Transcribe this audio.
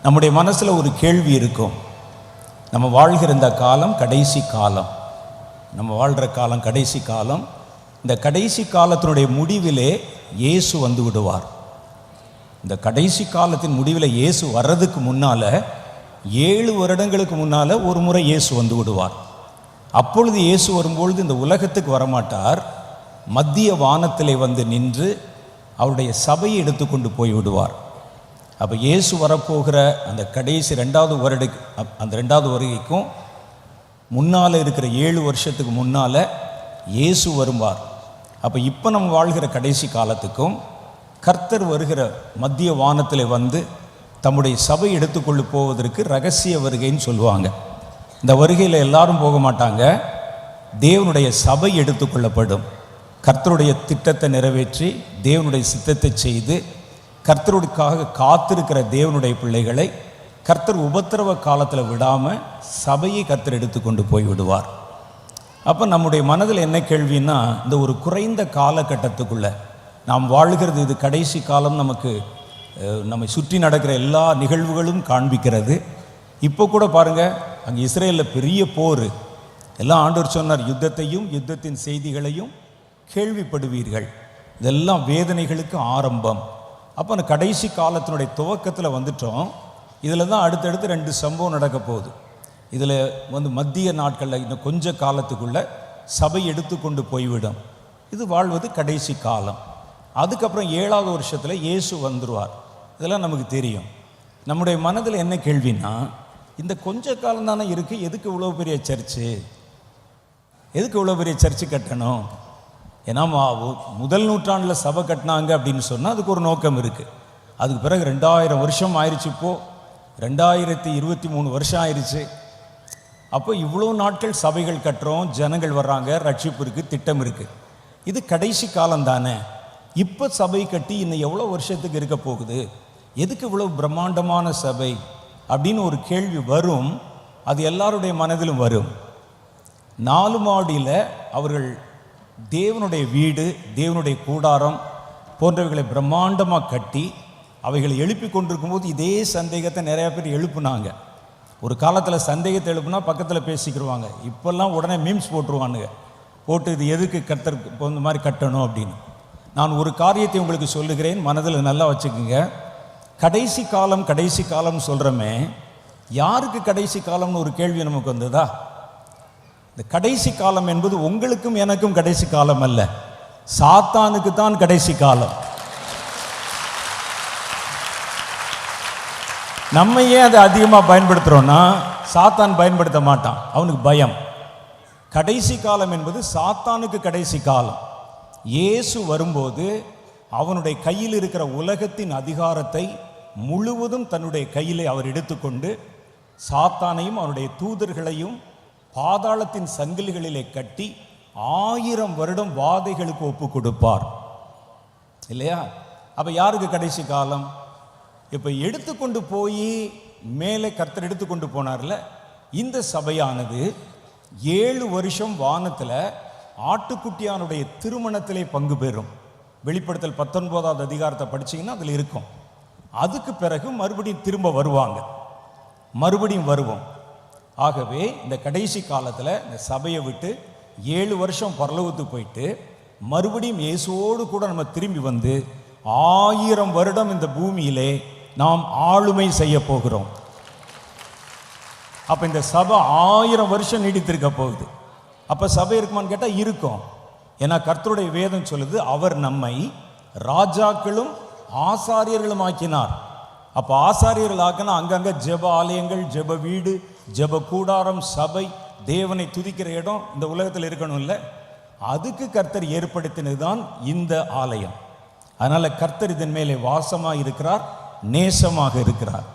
நம்முடைய மனசில் ஒரு கேள்வி இருக்கும். நம்ம வாழ்கிற இந்த காலம் கடைசி காலம். நம்ம வாழ்கிற காலம் கடைசி காலம். இந்த கடைசி காலத்தினுடைய முடிவிலே இயேசு வந்து விடுவார். இந்த கடைசி காலத்தின் முடிவில் இயேசு வர்றதுக்கு முன்னால் ஏழு வருடங்களுக்கு முன்னால் ஒரு முறை இயேசு வந்து விடுவார். அப்பொழுது இயேசு வரும்பொழுது இந்த உலகத்துக்கு வரமாட்டார். மத்திய வானத்திலே வந்து நின்று அவருடைய சபையை எடுத்துக்கொண்டு போய் விடுவார். அப்போ இயேசு வரப்போகிற அந்த கடைசி ரெண்டாவது வருட அந்த ரெண்டாவது வருகைக்கும் முன்னால் இருக்கிற ஏழு வருஷத்துக்கு முன்னால் இயேசு வருவார். அப்போ இப்போ நம்ம வாழ்கிற கடைசி காலத்துக்கும் கர்த்தர் வருகிற மத்திய வானத்தில் வந்து தம்முடைய சபை எடுத்துக்கொண்டு போவதற்கு ரகசிய வருகைன்னு சொல்லுவாங்க. இந்த வருகையில் எல்லாரும் போக மாட்டாங்க. தேவனுடைய சபை எடுத்துக்கொள்ளப்படும். கர்த்தருடைய திட்டத்தை நிறைவேற்றி தேவனுடைய சித்தத்தை செய்து கர்த்தருக்காக காத்திருக்கிற தேவனுடைய பிள்ளைகளை கர்த்தர் உபத்திரவ காலத்தில் விடாமல் சபையை கர்த்தர் எடுத்துக்கொண்டு போய் விடுவார். அப்போ நம்முடைய மனதில் என்ன கேள்வின்னா இந்த ஒரு குறைந்த காலகட்டத்துக்குள்ளே நாம் வாழ்கிறது இது கடைசி காலம் நமக்கு நம்மை சுற்றி நடக்கிற எல்லா நிகழ்வுகளும் காண்பிக்கிறது. இப்போ கூட பாருங்க அங்கே இஸ்ரேலில் பெரிய போர். எல்லாம் ஆண்டவர் சொன்னார் யுத்தத்தையும் யுத்தத்தின் செய்திகளையும் கேள்விப்படுவீர்கள். இதெல்லாம் வேதனைகளுக்கு ஆரம்பம். அப்போ அந்த கடைசி காலத்தினுடைய துவக்கத்தில் வந்துட்டோம். இதில் தான் அடுத்தடுத்து ரெண்டு சம்பவம் நடக்க போகுது. இதில் வந்து மத்திய நாட்களில் இன்னும் கொஞ்ச காலத்துக்குள்ளே சபை எடுத்துக்கொண்டு போய்விடும். இது வாழ்வது கடைசி காலம். அதுக்கப்புறம் ஏழாவது வருஷத்தில் இயேசு வந்துடுவார் இதெல்லாம் நமக்கு தெரியும். நம்முடைய மனதில் என்ன கேள்வின்னா இந்த கொஞ்ச காலம் தானே இருக்குது எதுக்கு இவ்வளோ பெரிய சர்ச்சு? எதுக்கு இவ்வளோ பெரிய சர்ச்சு கட்டணும்? ஏன்னா முதல் நூற்றாண்டில் சபை கட்டினாங்க அப்படின்னு சொன்னால் அதுக்கு ஒரு நோக்கம் இருக்குது அதுக்கு பிறகு ரெண்டாயிரம் வருஷம் ஆயிடுச்சு இப்போது ரெண்டாயிரத்தி இருபத்தி மூணு வருஷம் ஆயிடுச்சு அப்போ இவ்வளோ நாட்கள் சபைகள் கட்டுறோம் ஜனங்கள் வர்றாங்க ரட்சிப்பு இருக்குது திட்டம் இருக்குது இது கடைசி காலம் தானே. இப்போ சபை கட்டி இன்னும் எவ்வளோ வருஷத்துக்கு இருக்க போகுது? எதுக்கு இவ்வளோ பிரம்மாண்டமான சபை? அப்படின்னு ஒரு கேள்வி வரும். அது எல்லாருடைய மனதிலும் வரும். நாலு மாடியில் அவர்கள் தேவனுடைய வீடு தேவனுடைய கூடாரம் போன்றவைகளை பிரம்மாண்டமாக கட்டி அவைகளை எழுப்பி கொண்டிருக்கும்போது இதே சந்தேகத்தை நிறையா பேர் எழுப்புனாங்க. ஒரு காலத்தில் சந்தேகத்தை எழுப்புனா பக்கத்தில் பேசிக்கிடுவாங்க இப்போல்லாம் உடனே மீம்ஸ் போட்டுருவானுங்க. போட்டு இது எதுக்கு கத்தருக்கு இப்போ இந்த மாதிரி கட்டணும் அப்படின்னு. நான் ஒரு காரியத்தை உங்களுக்கு சொல்லுகிறேன் மனதில் நல்லா வச்சுக்கோங்க. கடைசி காலம் கடைசி காலம் சொல்கிறோமே யாருக்கு கடைசி காலம்னு ஒரு கேள்வி நமக்கு வந்ததா? இந்த கடைசி காலம் என்பது உங்களுக்கும் எனக்கும் கடைசி காலம் அல்ல. சாத்தானுக்கு தான் கடைசி காலம். நம்ம ஏன் அதை அதிகமாக பயன்படுத்துகிறோன்னா சாத்தான் பயன்படுத்த மாட்டான். அவனுக்கு பயம். கடைசி காலம் என்பது சாத்தானுக்கு கடைசி காலம். இயேசு வரும்போது அவனுடைய கையில் இருக்கிற உலகத்தின் அதிகாரத்தை முழுவதும் தன்னுடைய கையிலே அவர் எடுத்துக்கொண்டு சாத்தானையும் அவனுடைய தூதர்களையும் பாதாளத்தின் சங்கிலிகளிலே கட்டி ஆயிரம் வருடம் வாதைகளுக்கு ஒப்பு கொடுப்பார். இல்லையா? அப்போ யாருக்கு கடைசி காலம்? இப்போ எடுத்துக்கொண்டு போய் மேலே கர்த்தர் எடுத்துக்கொண்டு போனார்ல இந்த சபையானது ஏழு வருஷம் வானத்தில் ஆட்டுக்குட்டியானுடைய திருமணத்திலே பங்கு பெறும். வெளிப்படுத்தல் பத்தொன்பதாவது அதிகாரத்தை படிச்சீங்கன்னா அதில் இருக்கும். அதுக்கு பிறகு மறுபடியும் திரும்ப வருவாங்க. மறுபடியும் வருவோம். ஆகவே இந்த கடைசி காலத்தில் இந்த சபையை விட்டு ஏழு வருஷம் பரலோகத்துக்கு போயிட்டு மறுபடியும் இயேசுவோடு கூட நம்ம திரும்பி வந்து ஆயிரம் வருடம் இந்த பூமியிலே நாம் ஆளுமை செய்ய போகிறோம். அப்போ இந்த சபை ஆயிரம் வருஷம் நீடித்திருக்க போகுது. அப்போ சபை இருக்குமான்னு கேட்டால் இருக்கும். ஏன்னா கர்த்தருடைய வேதம் சொல்லுது அவர் நம்மை ராஜாக்களும் ஆசாரியர்களும் ஆக்கினார். அப்போ ஆசாரியர்கள் அங்கங்கே ஜெப ஆலயங்கள் ஜெப வீடு ஜெப கூடாரம் சபை தேவனை துதிக்கிற இடம் இந்த உலகத்தில் இருக்கணும்ல அதுக்கு கர்த்தர் ஏற்படுத்தினது தான் இந்த ஆலயம். அதனால் கர்த்தர் இதன் மேலே வாசமாக இருக்கிறார் நேசமாக இருக்கிறார்.